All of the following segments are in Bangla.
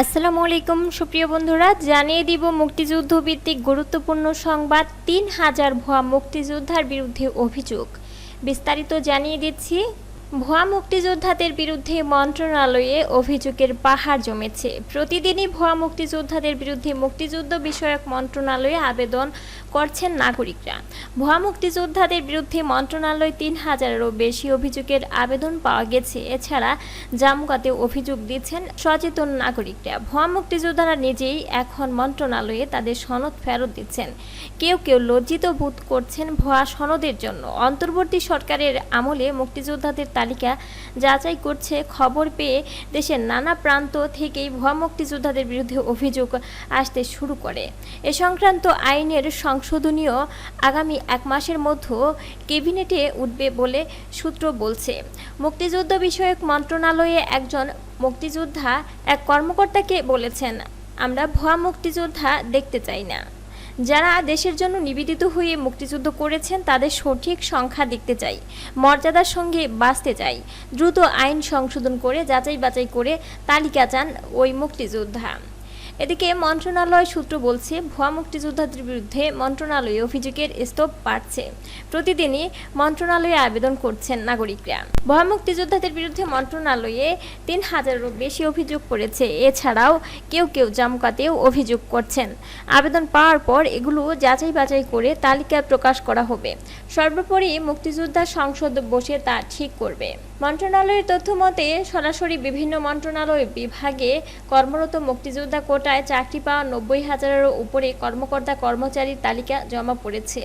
আসসালামু আলাইকুম, সুপ্রিয় বন্ধুরা। জানিয়ে দিব মুক্তিযুদ্ধ ভিত্তিক গুরুত্বপূর্ণ সংবাদ। তিন হাজার ভুয়া মুক্তিযোদ্ধার বিরুদ্ধে অভিযোগ। বিস্তারিত জানিয়ে দিচ্ছি ভুয়া মুক্তিযোদ্ধাদের বিরুদ্ধে মন্ত্রণালয়ে অভিযোগের পাহাড় জমেছে। প্রতিদিনই ভুয়া মুক্তিযোদ্ধাদের বিরুদ্ধে মুক্তিযুদ্ধ বিষয়ক মন্ত্রণালয়ে আবেদন করছেন নাগরিকরা। ভুয়া মুক্তিযোদ্ধাদের বিরুদ্ধে মন্ত্রণালয় তিন হাজারেরও বেশি অভিযোগের আবেদন পাওয়া গেছে। এছাড়া জামুকাতে অভিযোগ দিচ্ছেন সচেতন নাগরিকরা। ভুয়া মুক্তিযোদ্ধারা নিজেই এখন মন্ত্রণালয়ে তাদের সনদ ফেরত দিচ্ছেন। কেউ কেউ লজ্জিত বোধ করছেন ভুয়া সনদের জন্য। অন্তর্বর্তী সরকারের আমলে মুক্তিযোদ্ধাদের তালিকা যাচাই করছে। খবর পেয়ে দেশের নানা প্রান্ত থেকেই ভুয়া মুক্তিযোদ্ধাদের বিরুদ্ধে অভিযোগ আসতে শুরু করে। এ সংক্রান্ত আইনের সংশোধনীয় আগামী এক মাসের মধ্যে ক্যাবিনেটে উঠবে বলে সূত্র বলছে। মুক্তিযুদ্ধ বিষয়ক মন্ত্রণালয়ে একজন মুক্তিযোদ্ধা এক কর্মকর্তাকে বলেছেন, আমরা ভুয়া মুক্তিযোদ্ধা দেখতে চাই না। যারা দেশের জন্য নিবেদিত হয়ে মুক্তিযুদ্ধ করেছেন, তাদের সঠিক সংখ্যা দেখতে চাই, মর্যাদার সঙ্গে বাঁচতে চাই। দ্রুত আইন সংশোধন করে যাচাই বাছাই করে তালিকা চান ওই মুক্তিযোদ্ধা। এদিকে মন্ত্রণালয় সূত্র বলছে, ভুয়া মুক্তিযোদ্ধাদের বিরুদ্ধে মন্ত্রণালয়ে অভিযোগের স্তূপ বাড়ছে। প্রতিদিনই মন্ত্রণালয়ে আবেদন করছেন নাগরিকরা। ভুয়া মুক্তিযোদ্ধাদের বিরুদ্ধে মন্ত্রণালয়ে তিন হাজারেরও বেশি অভিযোগ পড়েছে এছাড়াও কেউ কেউ জামকাতেও অভিযোগ করছেন। আবেদন পাওয়ার পর এগুলো যাচাই বাছাই করে তালিকা প্রকাশ করা হবে। সর্বোপরি মুক্তিযোদ্ধা সংসদ বসে তা ঠিক করবে। মন্ত্রণালয়ের তথ্য মতে সরাসরি বিভিন্ন মন্ত্রণালয় বিভাগে কর্মরত মুক্তিযোদ্ধা কোটায় চাকরি পাওয়া নব্বই হাজারেরও উপরে কর্মকর্তা কর্মচারীর তালিকা জমা পড়েছে।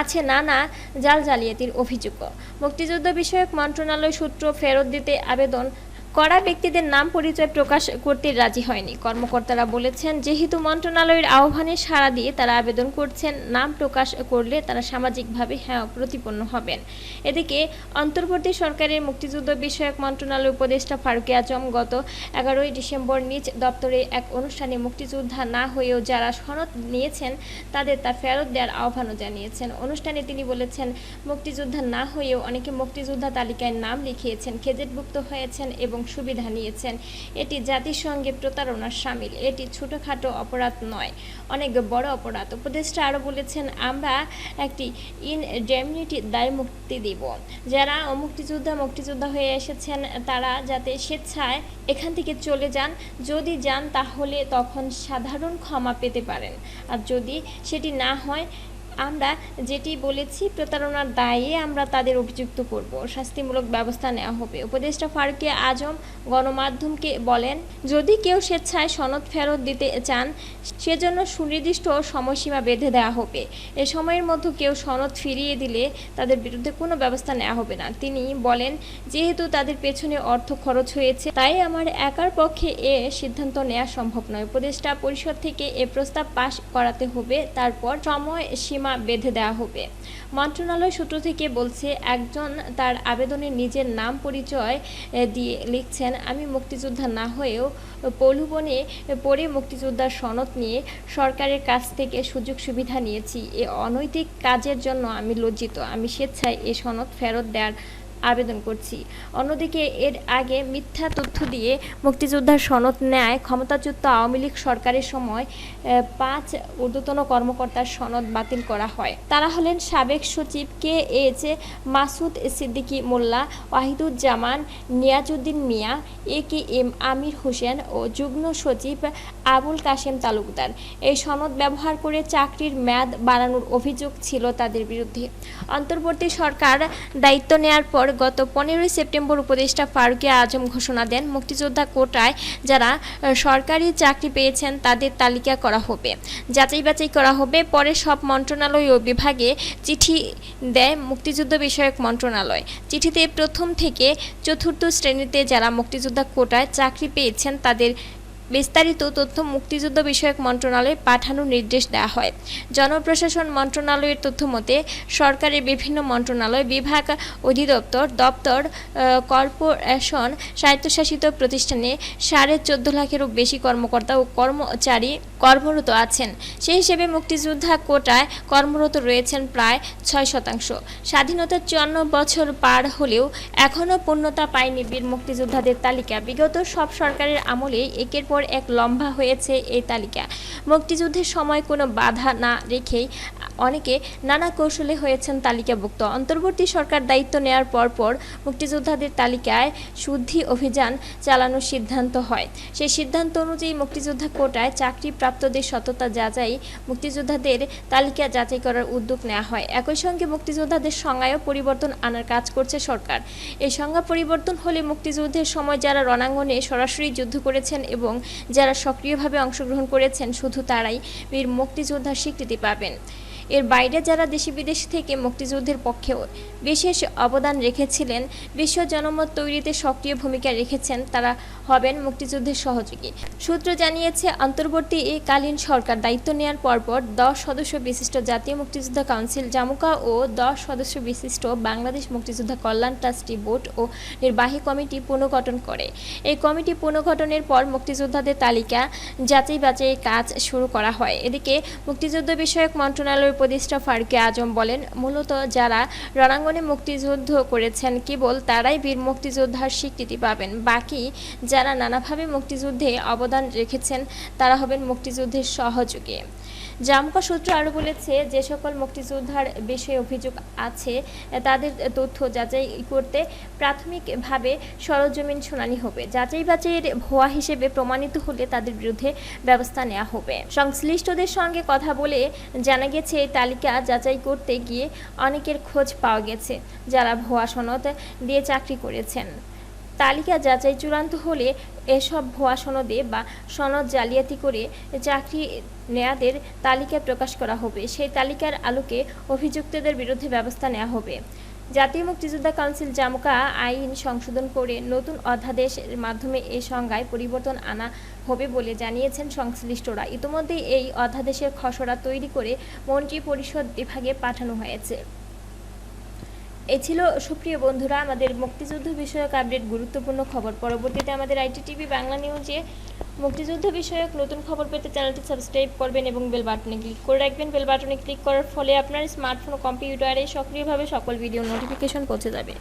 আছে নানা জাল জালিয়াতির অভিযোগ মুক্তিযুদ্ধ বিষয়ক মন্ত্রণালয় সূত্র ফেরত দিতে আবেদন করা ব্যক্তিদের নাম পরিচয় প্রকাশ করতে রাজি হয়নি। কর্মকর্তারা বলেছেন, যেহেতু মন্ত্রণালয়ের আহ্বানে সাড়া দিয়ে তারা আবেদন করছেন, নাম প্রকাশ করলে তারা সামাজিকভাবে হ্যাঁ প্রতিপন্ন হবেন। এদিকে অন্তর্বর্তী সরকারের মুক্তিযুদ্ধ বিষয়ক মন্ত্রণালয় উপদেষ্টা ফারুকি আজম গত এগারোই ডিসেম্বর নিজ দপ্তরে এক অনুষ্ঠানে মুক্তিযোদ্ধা না হয়েও যারা সনদ নিয়েছেন, তাদের তা ফেরত দেওয়ার আহ্বানও জানিয়েছেন। অনুষ্ঠানে তিনি বলেছেন, মুক্তিযোদ্ধা না হয়েও অনেকে মুক্তিযোদ্ধা তালিকায় নাম লিখিয়েছেন, খেজেটভুক্ত হয়েছেন এবং সুবিধা নিয়েছেন। এটি জাতিসংঘে প্রতারণার সামিল। এটি ছোটোখাটো অপরাধ নয়, অনেক বড় অপরাধ। উপদেষ্টা আরও বলেছেন, আমরা একটি ইনডেমনিটি দায় মুক্তি দিব। যারা মুক্তিযোদ্ধা মুক্তিযোদ্ধা হয়ে এসেছেন, তারা যাতে স্বেচ্ছায় এখান থেকে চলে যান। যদি যান, তাহলে তখন সাধারণ ক্ষমা পেতে পারেন। আর যদি সেটি না হয় আমরা যেটি বলেছি, প্রতারণার দায়ে আমরা তাদের অভিযুক্ত করব। শাস্তিমূলক ব্যবস্থা নেওয়া হবে। উপদেষ্টা ফারুকি আজম গণমাধ্যমকে বলেন, যদি কেউ স্বেচ্ছায় সনদ ফেরত দিতে চান, সেজন্য সুনির্দিষ্ট সময়সীমা বেঁধে দেওয়া হবে। এ সময়ের মধ্যে কেউ সনদ ফিরিয়ে দিলে তাদের বিরুদ্ধে কোনো ব্যবস্থা নেওয়া হবে না। তিনি বলেন, যেহেতু তাদের পেছনে অর্থ খরচ হয়েছে, তাই আমার একার পক্ষে এ সিদ্ধান্ত নেওয়া সম্ভব নয়। উপদেষ্টা পরিষদ থেকে এ প্রস্তাব পাশ করাতে হবে। তারপর সময় সীমা বেঁধে দেওয়া হবে। মন্ত্রণালয় সূত্র থেকে বলছে, একজন তার আবেদনে নিজের নাম পরিচয় দিয়ে লিখছেন, আমি মুক্তিযোদ্ধা না হয়েও পলুবনে পড়ে মুক্তিযোদ্ধার সনদ নিয়ে সরকারের কাছ থেকে সুযোগ সুবিধা নিয়েছি। এ অনৈতিক কাজের জন্য আমি লজ্জিত। আমি স্বেচ্ছায় এ সনদ ফেরত দেওয়ার আবেদন করছি। অন্যদিকে এর আগে মিথ্যা তথ্য দিয়ে মুক্তিযোদ্ধার সনদ নেয় ক্ষমতাচ্যুত আওয়ামী লীগ সরকারের সময় পাঁচ ঊর্ধ্বতন কর্মকর্তার সনদ বাতিল করা হয়। তারা হলেন সাবেক সচিব K H Masud Siddiqui Molla, Waheeduzzaman Niazuddin Miah, A K M Amir Hossain ও যুগ্ম সচিব আবুল কাশেম তালুকদার। এই সনদ ব্যবহার করে চাকরির মেয়াদ বাড়ানোর অভিযোগ ছিল তাদের বিরুদ্ধে। অন্তর্বর্তী সরকার দায়িত্ব নেয়ার পর গত পনেরোই সেপ্টেম্বর উপদেষ্টা ফারুকি আজম ঘোষণা দেন, মুক্তিযোদ্ধা কোটায় যারা সরকারি চাকরি পেয়েছেন তাদের তালিকা করা হবে। যাচাই বাছাই করা হবে, পরে সব মন্ত্রণালয় ও বিভাগে চিঠি দেয় মুক্তিযুদ্ধ বিষয়ক মন্ত্রণালয়। চিঠিতে প্রথম থেকে চতুর্থ শ্রেণীতে যারা মুক্তিযোদ্ধা কোটায় চাকরি পেয়েছেন তাদের বিস্তারিত তথ্য মুক্তিযুদ্ধ বিষয়ক মন্ত্রণালয়ে পাঠানোর নির্দেশ দেওয়া হয়। জনপ্রশাসন মন্ত্রণালয়ের তথ্য মতে, সরকারের বিভিন্ন মন্ত্রণালয়, বিভাগ অধিদপ্তর, দপ্তর কর্পোরেশন, স্বায়ত্তশাসিত প্রতিষ্ঠানে সাড়ে চোদ্দ লাখেরও বেশি কর্মকর্তা ও কর্মচারী কর্মরত আছেন। সেই হিসেবে মুক্তিযোদ্ধা কোটায় কর্মরত রয়েছেন প্রায় ছয় শতাংশ। স্বাধীনতার চুয়ান্ন বছর পার হলেও এখনও পূর্ণতা পায়নি বীর মুক্তিযোদ্ধাদের তালিকা। বিগত সব সরকারের আমলেই একের পর এক লম্বা হয়েছে এই তালিকা। মুক্তিযুদ্ধের সময় কোনো বাধা না রেখেই অনেকে নানা কৌশলে হয়েছেন তালিকাভুক্ত। অন্তর্বর্তী সরকার দায়িত্ব নেওয়ার পর পর মুক্তিযোদ্ধাদের তালিকায় শুদ্ধি অভিযান চালানোর সিদ্ধান্ত হয়। সেই সিদ্ধান্ত অনুযায়ী মুক্তিযোদ্ধা কোটায় চাকরিপ্রাপ্তদের সততা যাচাই, মুক্তিযোদ্ধাদের তালিকা যাচাই করার উদ্যোগ নেওয়া হয়। একই সঙ্গে মুক্তিযোদ্ধাদের সংজ্ঞায়ও পরিবর্তন আনার কাজ করছে সরকার। এই সংজ্ঞা পরিবর্তন হলে মুক্তিযুদ্ধের সময় যারা রণাঙ্গনে সরাসরি যুদ্ধ করেছেন এবং যারা সক্রিয়ভাবে অংশগ্রহণ করেছেন শুধু তারাই বীর মুক্তিযোদ্ধার স্বীকৃতি পাবেন। এর বাইরে যারা দেশি বিদেশ থেকে মুক্তিযুদ্ধের পক্ষেও বিশেষ অবদান রেখেছিলেন, বিশ্ব জনমত তৈরিতে সক্রিয় ভূমিকা রেখেছেন, তারা হবেন মুক্তিযুদ্ধের সহযোগী। সূত্র জানিয়েছে অন্তর্বর্তীকালীন সরকার দায়িত্ব নেওয়ার পরপর দশ সদস্য বিশিষ্ট জাতীয় মুক্তিযোদ্ধা কাউন্সিল জামুকা ও দশ সদস্য বিশিষ্ট বাংলাদেশ মুক্তিযোদ্ধা কল্যাণ ট্রাস্টি বোর্ড ও নির্বাহী কমিটি পুনর্গঠন করে। এই কমিটি পুনর্গঠনের পর মুক্তিযোদ্ধাদের তালিকা যাচাই বাছাই কাজ শুরু করা হয়। এদিকে মুক্তিযুদ্ধ বিষয়ক মন্ত্রণালয়ের উপদেষ্টা ফারুকে আজম বলেন, মূলত যারা রণাঙ্গনে মুক্তিযুদ্ধ করেছেন কেবল তারাই বীর মুক্তিযোদ্ধার স্বীকৃতি পাবেন। বাকি যারা নানাভাবে মুক্তিযুদ্ধে অবদান রেখেছেন, তারা হবেন মুক্তিযুদ্ধের সহযোগী। জামকা সূত্র আরও বলেছে, যে সকল মুক্তিযোদ্ধার বিষয়ে অভিযোগ আছে, তাদের তথ্য যাচাই করতে প্রাথমিকভাবে সরজমিন শুনানি হবে। যাচাই বাছাইয়ের ভুয়া হিসেবে প্রমাণিত হলে তাদের বিরুদ্ধে ব্যবস্থা নেওয়া হবে। সংশ্লিষ্টদের সঙ্গে কথা বলে জানা গেছে এই তালিকা যাচাই করতে গিয়ে অনেকের খোঁজ পাওয়া গেছে, যারা ভুয়া সনদ দিয়ে চাকরি করেছেন। তালিকা যাচাই চূড়ান্ত হলে এসব ভুয়া সনদে বা সনদ জালিয়াতি করে চাকরি নেয়াদের তালিকা প্রকাশ করা হবে। সেই তালিকার আলোকে অভিযুক্তদের বিরুদ্ধে ব্যবস্থা নেওয়া হবে। জাতীয় মুক্তিযোদ্ধা কাউন্সিল জামকা আইন সংশোধন করে নতুন অধ্যাদেশের মাধ্যমে এ সংজ্ঞায় পরিবর্তন আনা হবে বলে জানিয়েছেন সংশ্লিষ্টরা। ইতিমধ্যে এই অধ্যাদেশের খসড়া তৈরি করে মন্ত্রী পরিষদ বিভাগে পাঠানো হয়েছে। এ ছিল সুপ্রিয় বন্ধুরা, আমাদের মুক্তিযুদ্ধ বিষয়ক আপডেট গুরুত্বপূর্ণ খবর। পরবর্তীতে আমাদের আইটি টিভি বাংলা নিউজে মুক্তিযুদ্ধ বিষয়ক নতুন খবর পেতে চ্যানেলটি সাবস্ক্রাইব করবেন এবং বেল বাটনে ক্লিক করে রাখবেন। বেল বাটনে ক্লিক করার ফলে আপনার স্মার্টফোন ও কম্পিউটারে সক্রিয়ভাবে সকল ভিডিও নোটিফিকেশন পৌঁছে যাবে।